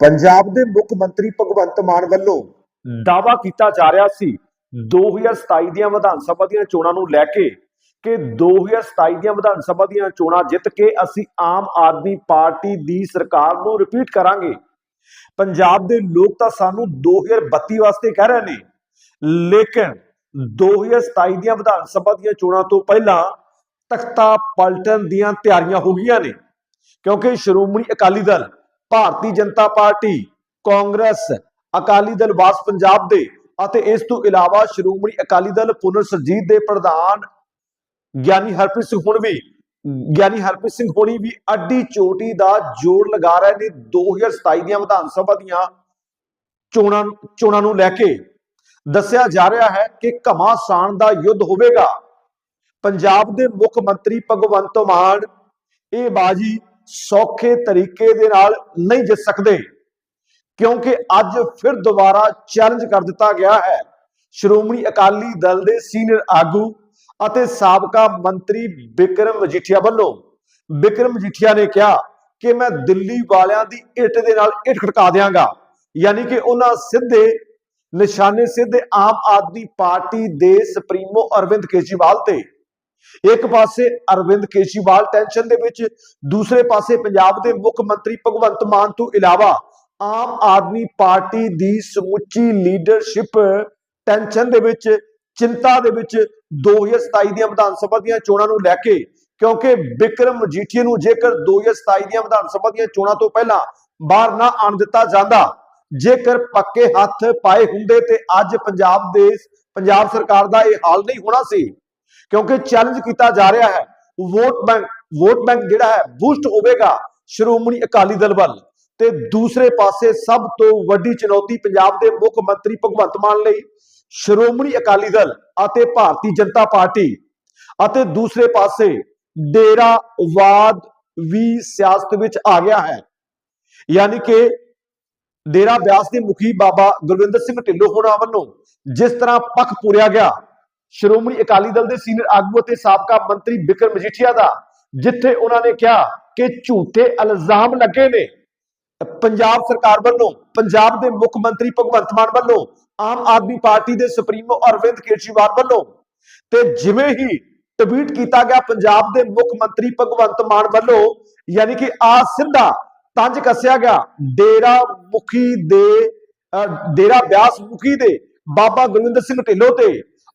ਪੰਜਾਬ ਦੇ ਮੁੱਖ ਮੰਤਰੀ ਭਗਵੰਤ ਮਾਨ ਵੱਲੋਂ ਦਾਵਾ ਕੀਤਾ ਜਾ ਰਿਹਾ ਸੀ 2027 ਦੀਆਂ ਵਿਧਾਨ ਸਭਾ ਦੀਆਂ ਚੋਣਾਂ ਨੂੰ ਲੈ ਕੇ ਕਿ 2027 ਦੀਆਂ ਵਿਧਾਨ ਸਭਾ ਦੀਆਂ ਚੋਣਾਂ ਜਿੱਤ ਕੇ ਅਸੀਂ ਆਮ ਆਦਮੀ ਪਾਰਟੀ ਦੀ ਸਰਕਾਰ ਨੂੰ ਰਿਪੀਟ ਕਰਾਂਗੇ। ਪੰਜਾਬ ਦੇ ਲੋਕ ਤਾਂ ਸਾਨੂੰ 2032 ਵਾਸਤੇ ਕਹਿ ਰਹੇ ਨੇ ਲੇਕਿਨ 2027 ਦੀਆਂ ਵਿਧਾਨ ਸਭਾ ਦੀਆਂ ਚੋਣਾਂ ਤੋਂ ਪਹਿਲਾਂ ਤਖਤਾ ਪਲਟਣ ਦੀਆਂ ਤਿਆਰੀਆਂ ਹੋ ਗਈਆਂ ਨੇ ਕਿਉਂਕਿ ਸ਼੍ਰੋਮਣੀ ਅਕਾਲੀ ਦਲ ਭਾਰਤੀ ਜਨਤਾ ਪਾਰਟੀ, ਕਾਂਗਰਸ, ਅਕਾਲੀ ਦਲ ਵਾਸ ਪੰਜਾਬ ਦੇ ਅਤੇ ਇਸ ਤੋਂ ਇਲਾਵਾ ਸ਼੍ਰੋਮਣੀ ਅਕਾਲੀ ਦਲ ਪੁਨਰ ਸਰਜੀਤ ਦੇ ਪ੍ਰਧਾਨ ਗਿਆਨੀ ਹਰਪ੍ਰੀਤ ਸਿੰਘ ਹੁਣ ਵੀ, ਗਿਆਨੀ ਹਰਪ੍ਰੀਤ ਸਿੰਘ ਹੋਣੀ ਵੀ ਅੱਡੀ ਚੋਟੀ ਦਾ ਜੋੜ ਲਗਾ ਰਹੇ ਨੇ 2027 ਦੀਆਂ ਵਿਧਾਨ ਸਭਾ ਦੀਆਂ ਚੋਣਾਂ ਚੋਣਾਂ ਨੂੰ ਲੈ ਕੇ। ਦੱਸਿਆ ਜਾ ਰਿਹਾ ਹੈ ਕਿ ਘਮਾਸਾਨ ਦਾ ਯੁੱਧ ਹੋਵੇਗਾ। ਪੰਜਾਬ ਦੇ ਮੁੱਖ ਮੰਤਰੀ ਭਗਵੰਤ ਮਾਨ, ਇਹ ਬਾਜੀ ਸੌਖੇ ਤਰੀਕੇ ਦੇ ਨਾਲ ਨਹੀਂ ਜਿੱਤ ਸਕਦੇ। ਕਿਉਂਕਿ ਅੱਜ ਫਿਰ ਦੁਬਾਰਾ ਚੈਲੰਜ ਕਰ ਦਿੱਤਾ ਗਿਆ ਹੈ। ਸ਼੍ਰੋਮਣੀ ਅਕਾਲੀ ਦਲ ਦੇ ਸੀਨੀਅਰ ਆਗੂ ਅਤੇ ਸਾਬਕਾ ਮੰਤਰੀ ਬਿਕਰਮ ਮਜੀਠੀਆ ਵੱਲੋਂ ਬਿਕਰਮ ਮਜੀਠੀਆ ਨੇ ਕਿਹਾ ਕਿ ਮੈਂ ਦਿੱਲੀ ਵਾਲਿਆਂ ਦੀ ਇੱਟ ਦੇ ਨਾਲ ਇੱਟ ਖੜਕਾ ਦਿਆਂਗਾ। ਯਾਨੀ ਕਿ ਉਹਨਾਂ ਸਿੱਧੇ, ਨਿਸ਼ਾਨੇ ਸਿੱਧੇ ਆਮ ਆਦਮੀ ਪਾਰਟੀ ਦੇ ਸੁਪਰੀਮੋ ਅਰਵਿੰਦ ਕੇਜਰੀਵਾਲ ਤੇ ਇੱਕ ਪਾਸੇ ਅਰਵਿੰਦ ਕੇਜਰੀਵਾਲ ਟੈਨਸ਼ਨ ਦੇ ਵਿੱਚ, ਦੂਸਰੇ ਪਾਸੇ ਪੰਜਾਬ ਦੇ ਮੁੱਖ ਮੰਤਰੀ ਭਗਵੰਤ ਮਾਨ ਤੋਂ ਇਲਾਵਾ ਆਮ ਆਦਮੀ ਪਾਰਟੀ ਦੀ ਸਮੁੱਚੀ ਲੀਡਰਸ਼ਿਪ ਟੈਨਸ਼ਨ ਦੇ ਵਿੱਚ, ਚਿੰਤਾ ਦੇ ਵਿੱਚ 2027 ਦੀਆਂ ਵਿਧਾਨ ਸਭਾ ਦੀਆਂ ਚੋਣਾਂ ਨੂੰ ਲੈ ਕੇ, ਕਿਉਂਕਿ ਬਿਕਰਮ ਮਜੀਠੀਆ ਨੂੰ ਜੇਕਰ 2027 ਦੀਆਂ ਵਿਧਾਨ ਸਭਾ ਦੀਆਂ ਚੋਣਾਂ ਤੋਂ ਪਹਿਲਾਂ ਬਾਹਰ ਨਾ ਆਣ ਦਿੱਤਾ ਜਾਂਦਾ, ਜੇਕਰ ਪੱਕੇ ਹੱਥ ਪਾਏ ਹੁੰਦੇ ਤੇ ਅੱਜ ਪੰਜਾਬ ਦੇ ਪੰਜਾਬ ਸਰਕਾਰ ਦਾ ਇਹ ਹਾਲ ਨਹੀਂ ਹੋਣਾ ਸੀ। ਕਿਉਂਕਿ ਚੈਲੰਜ ਕੀਤਾ ਜਾ ਰਿਹਾ ਹੈ। ਵੋਟ ਬੈਂਕ ਵੋਟ ਬੈਂਕ ਜਿਹੜਾ ਹੈ ਬੂਸਟ ਹੋਵੇਗਾ ਸ਼੍ਰੋਮਣੀ ਅਕਾਲੀ ਦਲ ਵੱਲ। ਤੇ ਦੂਸਰੇ ਪਾਸੇ ਸਭ ਤੋਂ ਵੱਡੀ ਚੁਣੌਤੀ ਪੰਜਾਬ ਦੇ ਮੁੱਖ ਮੰਤਰੀ ਭਗਵੰਤ ਮਾਨ ਲਈ ਸ਼੍ਰੋਮਣੀ ਅਕਾਲੀ ਦਲ ਅਤੇ ਭਾਰਤੀ ਜਨਤਾ ਪਾਰਟੀ ਅਤੇ ਦੂਸਰੇ ਪਾਸੇ ਡੇਰਾਵਾਦ ਵੀ ਸਿਆਸਤ ਵਿੱਚ ਆ ਗਿਆ ਹੈ। ਯਾਨੀ ਕਿ ਡੇਰਾ ਬਿਆਸ ਦੇ ਮੁਖੀ ਬਾਬਾ ਗੁਰਵਿੰਦਰ ਸਿੰਘ ਢਿੱਲੋਂ ਹੋਣਾ ਵੱਲੋਂ ਜਿਸ ਤਰ੍ਹਾਂ ਪੱਖ ਪੂਰਿਆ ਗਿਆ ਸ਼੍ਰੋਮਣੀ ਅਕਾਲੀ ਦਲ ਦੇ ਸੀਨੀਅਰ ਆਗੂ ਅਤੇ ਸਾਬਕਾ ਮੰਤਰੀ ਬਿਕਰਮ ਮਜੀਠੀਆ ਦਾ, ਜਿੱਥੇ ਉਹਨਾਂ ਨੇ ਕਿਹਾ ਕਿ ਝੂਠੇ ਇਲਜ਼ਾਮ ਲੱਗੇ ਨੇ। ਪੰਜਾਬ ਸਰਕਾਰ ਵੱਲੋਂ, ਪੰਜਾਬ ਦੇ ਮੁੱਖ ਮੰਤਰੀ ਭਗਵੰਤ ਮਾਨ ਵੱਲੋਂ, ਆਮ ਆਦਮੀ ਪਾਰਟੀ ਦੇ ਸੁਪਰੀਮੋ ਅਰਵਿੰਦ ਕੇਜਰੀਵਾਲ ਵੱਲੋਂ ਤੇ ਜਿਵੇਂ ਹੀ ਟਵੀਟ ਕੀਤਾ ਗਿਆ ਪੰਜਾਬ ਦੇ ਮੁੱਖ ਮੰਤਰੀ ਭਗਵੰਤ ਮਾਨ ਵੱਲੋਂ, ਯਾਨੀ ਕਿ ਆ ਸਿੱਧਾ ਤੰਜ ਕੱਸਿਆ ਗਿਆ, ਡੇਰਾ ਮੁਖੀ ਦੇ ਡੇਰਾ ਬਿਆਸ ਮੁਖੀ ਦੇ ਬਾਬਾ ਗੁਰਵਿੰਦਰ ਸਿੰਘ ਢਿੱਲੋਂ ਤੇ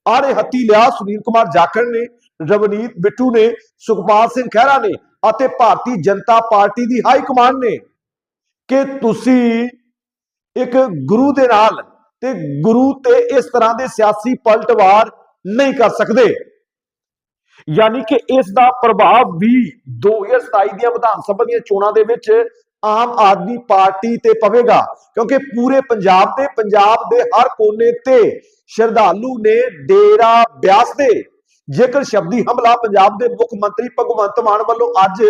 ਆੜੇ ਹੱਤੀ ਲਿਆ ਸੁਨੀਲ ਕੁਮਾਰ ਜਾਖੜ ਨੇ, ਰਵਨੀਤ ਬਿੱਟੂ ਨੇ, ਸੁਖਪਾਲ ਸਿੰਘ ਖਹਿਰਾ ਨੇ ਅਤੇ ਭਾਰਤੀ ਜਨਤਾ ਪਾਰਟੀ ਦੀ ਹਾਈ ਕਮਾਂਡ ਨੇ ਕਿ ਤੁਸੀਂ ਇੱਕ ਗੁਰੂ ਦੇ ਨਾਲ ਤੇ ਗੁਰੂ ਤੇ ਇਸ ਤਰ੍ਹਾਂ ਦੇ ਸਿਆਸੀ ਪਲਟਵਾਰ ਨਹੀਂ ਕਰ ਸਕਦੇ। ਯਾਨੀ ਕਿ ਇਸ ਦਾ ਪ੍ਰਭਾਵ ਵੀ 2027 ਦੀਆਂ ਵਿਧਾਨ ਸਭਾ ਦੀਆਂ ਚੋਣਾਂ ਦੇ ਵਿੱਚ ਆਮ ਆਦਮੀ ਪਾਰਟੀ ਤੇ ਪਵੇਗਾ, ਕਿਉਂਕਿ ਪੂਰੇ ਪੰਜਾਬ ਦੇ ਪੰਜਾਬ ਦੇ ਹਰ ਕੋਨੇ ਤੇ ਸ਼ਰਧਾਲੂ ਨੇ ਡੇਰਾ ਬਿਆਸ ਦੇ ਜੇਕਰ ਸ਼ਬਦੀ ਹਮਲਾ ਪੰਜਾਬ ਦੇ ਮੁੱਖ ਮੰਤਰੀ ਭਗਵੰਤ ਮਾਨ ਵੱਲੋਂ ਅੱਜ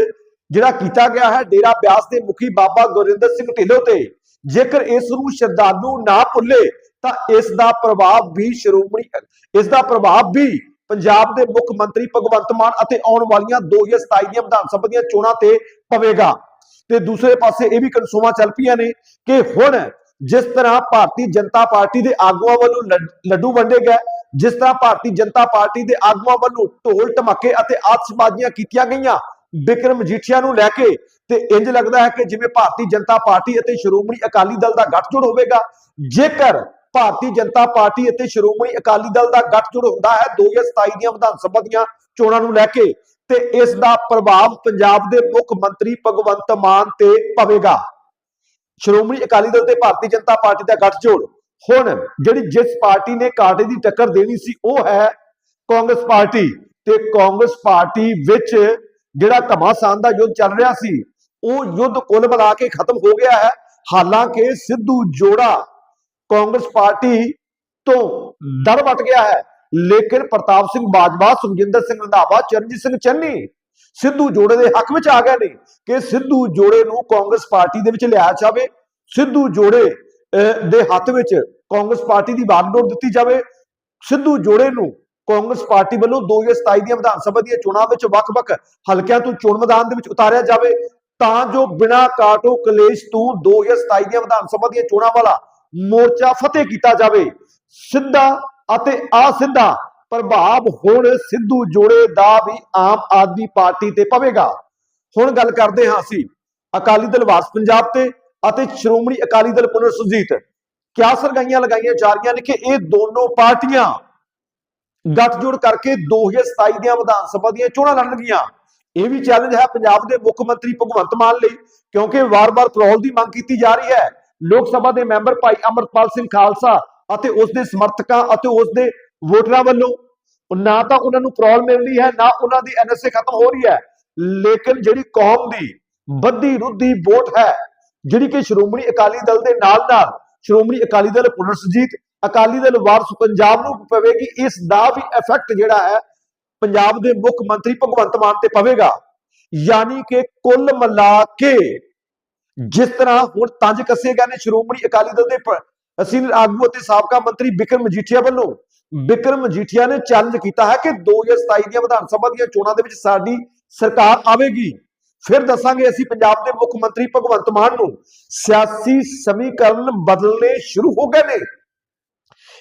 ਜਿਹੜਾ ਕੀਤਾ ਗਿਆ ਹੈ, ਡੇਰਾ ਬਿਆਸ ਦੇ ਮੁਖੀ ਬਾਬਾ ਗੁਰਿੰਦਰ ਸਿੰਘ ਢਿੱਲੋਂ ਤੇ, ਜੇਕਰ ਇਸ ਨੂੰ ਸ਼ਰਧਾਲੂ ਨਾ ਭੁੱਲੇ, ਤਾਂ ਇਸ ਦਾ ਪ੍ਰਭਾਵ ਵੀ ਸ਼੍ਰੋਮਣੀ, ਇਸ ਦਾ ਪ੍ਰਭਾਵ ਵੀ ਪੰਜਾਬ ਦੇ ਮੁੱਖ ਮੰਤਰੀ ਭਗਵੰਤ ਮਾਨ ਅਤੇ ਆਉਣ ਵਾਲੀਆਂ 2027 ਦੀਆਂ ਵਿਧਾਨ ਸਭਾ ਦੀਆਂ ਚੋਣਾਂ ਤੇ ਪਵੇਗਾ। ਤੇ ਦੂਸਰੇ ਪਾਸੇ ਇਹ ਵੀ ਕਨਸੂਮਾ ਚੱਲ ਪਈਆਂ ਨੇ ਕਿ ਹੁਣ ਜਿਸ ਤਰ੍ਹਾਂ ਭਾਰਤੀ ਜਨਤਾ ਪਾਰਟੀ ਦੇ ਆਗੂਆਂ ਵੱਲੋਂ ਲੱਡੂ ਵੰਡੇ ਗਏ, ਜਿਸ ਤਰ੍ਹਾਂ ਭਾਰਤੀ ਜਨਤਾ ਪਾਰਟੀ ਦੇ ਆਗੂਆਂ ਵੱਲੋਂ ਢੋਲ ਟਮਕੇ ਅਤੇ ਆਤਿਸ਼ਬਾਜ਼ੀਆਂ ਕੀਤੀਆਂ ਗਈਆਂ ਬਿਕਰਮ ਮਜੀਠੀਆ ਨੂੰ ਲੈ ਕੇ, ਤੇ ਇੰਜ ਲੱਗਦਾ ਹੈ ਕਿ ਜਿਵੇਂ ਭਾਰਤੀ ਜਨਤਾ ਪਾਰਟੀ ਅਤੇ ਸ਼੍ਰੋਮਣੀ ਅਕਾਲੀ ਦਲ ਦਾ ਗੱਠਜੋੜ ਹੋਵੇਗਾ, ਜੇਕਰ ਭਾਰਤੀ ਜਨਤਾ ਪਾਰਟੀ ਅਤੇ ਸ਼੍ਰੋਮਣੀ ਅਕਾਲੀ ਦਲ ਦਾ ਗੱਠਜੋੜ ਹੁੰਦਾ ਹੈ 2027 ਦੀਆਂ ਵਿਧਾਨ ਸਭਾ ਦੀਆਂ ਚੋਣਾਂ ਨੂੰ ਲੈ ਕੇ ਤੇ ਇਸ ਦਾ ਪ੍ਰਭਾਵ ਪੰਜਾਬ ਦੇ ਮੁੱਖ ਮੰਤਰੀ ਭਗਵੰਤ ਮਾਨ ਤੇ ਪਵੇਗਾ। ਸ਼੍ਰੋਮਣੀ ਅਕਾਲੀ ਦਲ ਤੇ ਭਾਰਤੀ ਜਨਤਾ ਪਾਰਟੀ ਦਾ ਗੱਠਜੋੜ। ਹੁਣ ਜਿਹੜੀ ਜਿਸ ਪਾਰਟੀ ਨੇ ਕਾਂਟੇ ਦੀ ਟੱਕਰ ਦੇਣੀ ਸੀ, ਉਹ ਹੈ ਕਾਂਗਰਸ ਪਾਰਟੀ। ਤੇ ਕਾਂਗਰਸ ਪਾਰਟੀ ਵਿੱਚ ਜਿਹੜਾ ਘਮਾਸਾਨ ਦਾ ਯੁੱਧ ਚੱਲ ਰਿਹਾ ਸੀ, ਉਹ ਯੁੱਧ ਕੁੱਲ ਮਿਲਾ ਕੇ ਖਤਮ ਹੋ ਗਿਆ ਹੈ। ਹਾਲਾਂਕਿ ਸਿੱਧੂ ਜੋੜਾ ਕਾਂਗਰਸ ਪਾਰਟੀ ਤੋਂ ਦਰ ਵਟ ਗਿਆ ਹੈ। ਲੇਕਿਨ ਪ੍ਰਤਾਪ ਸਿੰਘ ਬਾਜਵਾ, ਸੁਖਜਿੰਦਰ ਸਿੰਘ ਰੰਧਾਵਾ, ਚਰਨਜੀਤ ਸਿੰਘ ਚੰਨੀ ਸਿੱਧੂ ਜੋੜੇ ਦੇ ਹੱਕ ਵਿੱਚ ਆ ਗਏ ਨੇ ਕਿ ਸਿੱਧੂ ਜੋੜੇ ਨੂੰ ਕਾਂਗਰਸ ਪਾਰਟੀ ਦੇ ਵਿੱਚ ਲਿਆਇਆ ਜਾਵੇ, ਸਿੱਧੂ ਜੋੜੇ ਦੇ ਹੱਥ ਵਿੱਚ ਕਾਂਗਰਸ ਪਾਰਟੀ ਦੀ ਬਾਗਡੋਰ ਦਿੱਤੀ ਜਾਵੇ, ਸਿੱਧੂ ਜੋੜੇ ਨੂੰ ਕਾਂਗਰਸ ਪਾਰਟੀ ਵੱਲੋਂ 2027 ਦੀਆਂ ਵਿਧਾਨ ਸਭਾ ਦੀਆਂ ਚੋਣਾਂ ਵਿੱਚ ਵੱਖ-ਵੱਖ ਹਲਕਿਆਂ ਤੋਂ ਚੋਣ ਮੈਦਾਨ ਦੇ ਵਿੱਚ ਉਤਾਰਿਆ ਜਾਵੇ, ਤਾਂ ਜੋ ਬਿਨਾਂ ਕਾਟੋ ਕਲੇਸ਼ ਤੋਂ 2027 ਦੀਆਂ ਵਿਧਾਨ ਸਭਾ ਦੀਆਂ ਚੋਣਾਂ ਵਾਲਾ ਮੋਰਚਾ ਫਤਿਹ ਕੀਤਾ ਜਾਵੇ। ਸਿੱਧਾ ਅਤੇ ਸਿੱਧਾ ਪ੍ਰਭਾਵ ਹੁਣ ਸਿੱਧੂ ਜੋੜੇ ਦਾ ਵੀ ਆਮ ਆਦਮੀ ਪਾਰਟੀ ਤੇ ਪਵੇਗਾ। ਹੁਣ ਗੱਲ ਕਰਦੇ ਹਾਂ ਅਸੀਂ ਅਕਾਲੀ ਦਲ ਵਾਸ ਪੰਜਾਬ ਤੇ ਅਤੇ ਸ਼੍ਰੋਮਣੀ ਅਕਾਲੀ ਦਲ ਪੁਨਰ ਸੁਰਜੀਤ। ਕਿਆ ਸਰਗਾਈਆਂ ਲਗਾਈਆਂ ਜਾ ਰਹੀਆਂ ਨੇ ਕਿ ਇਹ ਦੋਨੋਂ ਪਾਰਟੀਆਂ ਗੱਠਜੋੜ ਕਰਕੇ 2027 ਦੀਆਂ ਵਿਧਾਨ ਸਭਾ ਦੀਆਂ ਚੋਣਾਂ ਲੜਨਗੀਆਂ ਇਹ ਵੀ ਚੈਲੰਜ ਹੈ ਪੰਜਾਬ ਦੇ ਮੁੱਖ ਮੰਤਰੀ ਭਗਵੰਤ ਮਾਨ ਲਈ, ਕਿਉਂਕਿ ਵਾਰ-ਵਾਰ ਪੈਰੋਲ ਦੀ ਮੰਗ ਕੀਤੀ ਜਾ ਰਹੀ ਹੈ। ਲੋਕ ਸਭਾ ਦੇ ਮੈਂਬਰ ਭਾਈ ਅਮਰਪਾਲ ਸਿੰਘ ਖਾਲਸਾ ਅਤੇ ਉਸ ਦੇ ਸਮਰਥਕਾਂ ਅਤੇ ਉਸ ਦੇ ਵੋਟਰਾਂ ਵੱਲੋਂ ਨਾ ਤਾਂ ਉਹਨਾਂ ਨੂੰ ਪ੍ਰੋਬਲਮ ਮਿਲ ਹੈ, ਨਾ ਉਹਨਾਂ ਦੀ ਐਨਐਸਏ ਖਤਮ ਹੋ ਰਹੀ ਹੈ, ਲੇਕਿਨ ਜਿਹੜੀ ਕੌਮ ਦੀ ਬੱਦੀ ਰੁੱਧੀ ਵੋਟ ਹੈ, ਜਿਹੜੀ ਕਿ ਸ਼੍ਰੋਮਣੀ ਅਕਾਲੀ ਦਲ ਦੇ ਨਾਲ ਨਾਲ ਸ਼੍ਰੋਮਣੀ ਅਕਾਲੀ ਦਲ ਪੁਨਰਸਜੀਤ, ਅਕਾਲੀ ਦਲ ਵਾਰਸ ਪੰਜਾਬ ਨੂੰ ਪਵੇਗੀ, ਇਸ ਦਾ ਵੀ ਇਫੈਕਟ ਜਿਹੜਾ ਹੈ, ਪੰਜਾਬ ਦੇ ਮੁੱਖ ਮੰਤਰੀ ਭਗਵੰਤ ਮਾਨ ਤੇ ਪਵੇਗਾ। ਯਾਨੀ ਕਿ ਕੁੱਲ ਮਿਲਾ ਕੇ ਜਿਸ ਤਰ੍ਹਾਂ ਹੁਣ ਤੰਜ ਕੱਸੇ ਗਏ ਨੇ ਸ਼੍ਰੋਮਣੀ ਅਕਾਲੀ ਦਲ ਦੇ ਸੀਨੀਅਰ ਆਗੂ ਅਤੇ ਸਾਬਕਾ ਮੰਤਰੀ ਬਿਕਰਮ ਮਜੀਠੀਆ ਵੱਲੋਂ ਬਿਕਰਮ ਮਜੀਠੀਆ ਨੇ ਚੈਲੰਜ ਕੀਤਾ ਹੈ ਕਿ 2027 ਦੀਆਂ ਵਿਧਾਨ ਸਭਾ ਦੀਆਂ ਚੋਣਾਂ ਦੇ ਵਿੱਚ ਸਾਡੀ ਸਰਕਾਰ ਆਵੇਗੀ। ਫਿਰ ਦੱਸਾਂਗੇ ਅਸੀਂ ਪੰਜਾਬ ਦੇ ਮੁੱਖ ਮੰਤਰੀ ਭਗਵੰਤ ਮਾਨ ਨੂੰ। ਸਿਆਸੀ ਸਮੀਕਰਨ ਬਦਲਨੇ ਸ਼ੁਰੂ ਹੋ ਗਏ ਨੇ।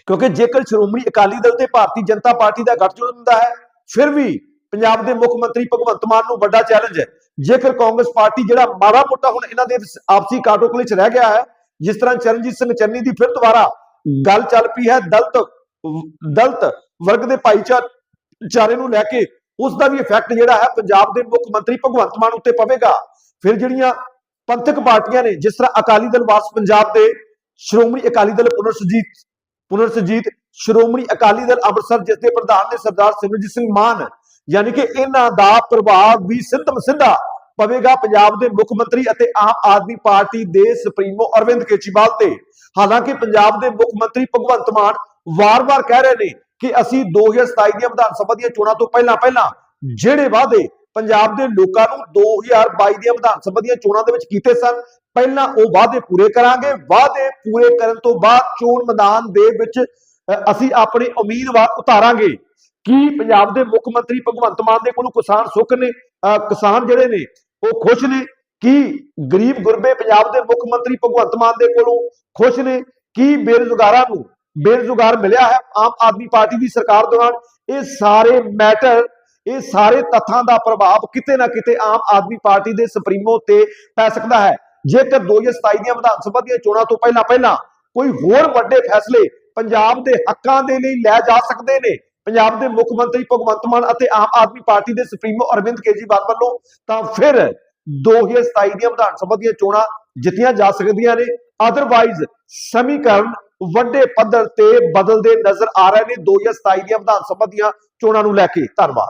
ਕਿਉਂਕਿ ਜੇਕਰ ਸ਼੍ਰੋਮਣੀ ਅਕਾਲੀ ਦਲ ਤੇ ਭਾਰਤੀ ਜਨਤਾ ਪਾਰਟੀ ਦਾ ਗੱਠਜੋੜ ਹੁੰਦਾ ਹੈ, ਫਿਰ ਵੀ ਪੰਜਾਬ ਦੇ ਮੁੱਖ ਮੰਤਰੀ ਭਗਵੰਤ ਮਾਨ ਨੂੰ ਵੱਡਾ ਚੈਲੰਜ ਹੈ। ਜੇਕਰ ਕਾਂਗਰਸ ਪਾਰਟੀ ਜਿਹੜਾ ਮਾੜਾ ਮੋਟਾ ਹੁਣ ਇਹਨਾਂ ਦੇ ਆਪਸੀ ਕਾਟੋਕਲੇ ਚ ਰਹਿ ਗਿਆ ਹੈ ਜਿਸ ਤਰ੍ਹਾਂ ਚਰਨਜੀਤ ਸਿੰਘ ਚੰਨੀ ਦੀ ਫਿਰ ਦੁਬਾਰਾ ਗੱਲ ਚੱਲ ਪਈ ਹੈ ਦਲਤ ਦਲਤ ਵਰਗ ਦੇ ਭਾਈਚਾਰੇ ਨੂੰ ਲੈ ਕੇ ਉਸ ਦਾ ਵੀ ਇਫੈਕਟ ਜਿਹੜਾ ਹੈ ਪੰਜਾਬ ਦੇ ਮੁੱਖ ਮੰਤਰੀ ਭਗਵੰਤ ਮਾਨ ਉੱਤੇ ਪਵੇਗਾ। ਫਿਰ ਜਿਹੜੀਆਂ ਪੰਥਕ ਪਾਰਟੀਆਂ ਨੇ ਜਿਸ ਤਰ੍ਹਾਂ ਅਕਾਲੀ ਦਲ ਵਾਸ ਪੰਜਾਬ ਦੇ ਸ਼੍ਰੋਮਣੀ ਅਕਾਲੀ ਦਲ ਪੁਨਰਸਜੀਤ ਪੁਨਰਸਜੀਤ ਸ਼੍ਰੋਮਣੀ ਅਕਾਲੀ ਦਲ ਅੰਮ੍ਰਿਤਸਰ ਜਿਸ ਦੇ ਪ੍ਰਧਾਨ ਨੇ ਸਰਦਾਰ ਸਿਮਰਜੀਤ ਸਿੰਘ ਮਾਨ ਯਾਨੀ ਕਿ ਇਹਨਾਂ ਦਾ ਪ੍ਰਭਾਵ ਵੀ ਸਿੱਧਮ ਸਿੱਧਾ ਪਵੇਗਾ ਪੰਜਾਬ ਦੇ ਮੁੱਖ ਮੰਤਰੀ ਅਤੇ ਆਮ ਆਦਮੀ ਪਾਰਟੀ ਦੇ ਸੁਪਰੀਮੋ ਅਰਵਿੰਦ ਕੇਜਰੀਵਾਲ ਤੇ। ਹਾਲਾਂਕਿ ਪੰਜਾਬ ਦੇ ਮੁੱਖ ਮੰਤਰੀ ਭਗਵੰਤ ਮਾਨ ਵਾਰ-ਵਾਰ ਕਹਿ ਰਹੇ ਨੇ ਕਿ ਅਸੀਂ 2027 ਦੀਆਂ ਵਿਧਾਨ ਸਭਾ ਦੀਆਂ ਚੋਣਾਂ ਤੋਂ ਪਹਿਲਾਂ ਪਹਿਲਾਂ ਜਿਹੜੇ ਵਾਅਦੇ ਪੰਜਾਬ ਦੇ ਲੋਕਾਂ ਨੂੰ 2022 ਦੀਆਂ ਵਿਧਾਨ ਸਭਾ ਦੀਆਂ ਚੋਣਾਂ ਦੇ ਵਿੱਚ ਕੀਤੇ ਸਨ, ਪਹਿਲਾਂ ਉਹ ਵਾਅਦੇ ਪੂਰੇ ਕਰਾਂਗੇ। ਵਾਅਦੇ ਪੂਰੇ ਕਰਨ ਤੋਂ ਬਾਅਦ ਚੋਣ ਮੈਦਾਨ ਦੇ ਵਿੱਚ ਅਸੀਂ ਆਪਣੇ ਉਮੀਦਵਾਰ ਉਤਾਰਾਂਗੇ। ਕੀ ਪੰਜਾਬ ਦੇ ਮੁੱਖ ਮੰਤਰੀ ਭਗਵੰਤ ਮਾਨ ਦੇ ਕੋਲੋਂ ਕਿਸਾਨ ਸੁੱਖ ਨੇ ਕਿਸਾਨ ਜਿਹੜੇ ਨੇ, ਉਹ ਖੁਸ਼ ਨੇ? ਕੀ ਗਰੀਬ ਗੁਰਬੇ ਪੰਜਾਬ ਦੇ ਮੁੱਖ ਮੰਤਰੀ ਭਗਵੰਤ ਮਾਨ ਦੇ ਕੋਲੋਂ ਖੁਸ਼ ਨੇ? ਕੀ ਬੇਰੁਜ਼ਗਾਰਾਂ ਨੂੰ ਬੇਰੁਜ਼ਗਾਰ ਮਿਲਿਆ ਹੈ ਆਮ ਆਦਮੀ ਪਾਰਟੀ ਦੀ ਸਰਕਾਰ ਦੌਰਾਨ? ਇਹ ਸਾਰੇ ਮੈਟਰ, ਇਹ ਸਾਰੇ ਤੱਥਾਂ ਦਾ ਪ੍ਰਭਾਵ ਕਿਤੇ ਨਾ ਕਿਤੇ ਆਮ ਆਦਮੀ ਪਾਰਟੀ ਦੇ ਸੁਪਰੀਮੋ ਤੇ ਪੈ ਸਕਦਾ ਹੈ। ਜੇਕਰ 2027 ਦੀਆਂ ਵਿਧਾਨ ਸਭਾ ਦੀਆਂ ਚੋਣਾਂ ਤੋਂ ਪਹਿਲਾਂ ਪਹਿਲਾਂ ਕੋਈ ਹੋਰ ਵੱਡੇ ਫੈਸਲੇ ਪੰਜਾਬ ਦੇ ਹੱਕਾਂ ਦੇ ਲਈ ਲੈ ਜਾ ਸਕਦੇ ਨੇ ਪੰਜਾਬ ਦੇ ਮੁੱਖ ਮੰਤਰੀ ਭਗਵੰਤ ਮਾਨ ਅਤੇ ਆਮ ਆਦਮੀ ਪਾਰਟੀ ਦੇ ਸੁਪਰੀਮੋ ਅਰਵਿੰਦ ਕੇਜਰੀਵਾਲ ਵੱਲੋਂ ਤਾਂ ਫਿਰ 2027 ਦੀਆਂ ਵਿਧਾਨ ਸਭਾ ਦੀਆਂ ਚੋਣਾਂ ਜਿੱਤੀਆਂ ਜਾ ਸਕਦੀਆਂ ਨੇ। ਅਦਰਵਾਈਜ਼ ਸਮੀਕਰਨ ਵੱਡੇ ਪੱਧਰ ਤੇ ਬਦਲਦੇ ਨਜ਼ਰ ਆ ਰਹੇ ਨੇ 2027 ਦੀਆਂ ਵਿਧਾਨ ਸਭਾ ਦੀਆਂ ਚੋਣਾਂ ਨੂੰ ਲੈ ਕੇ। ਧੰਨਵਾਦ।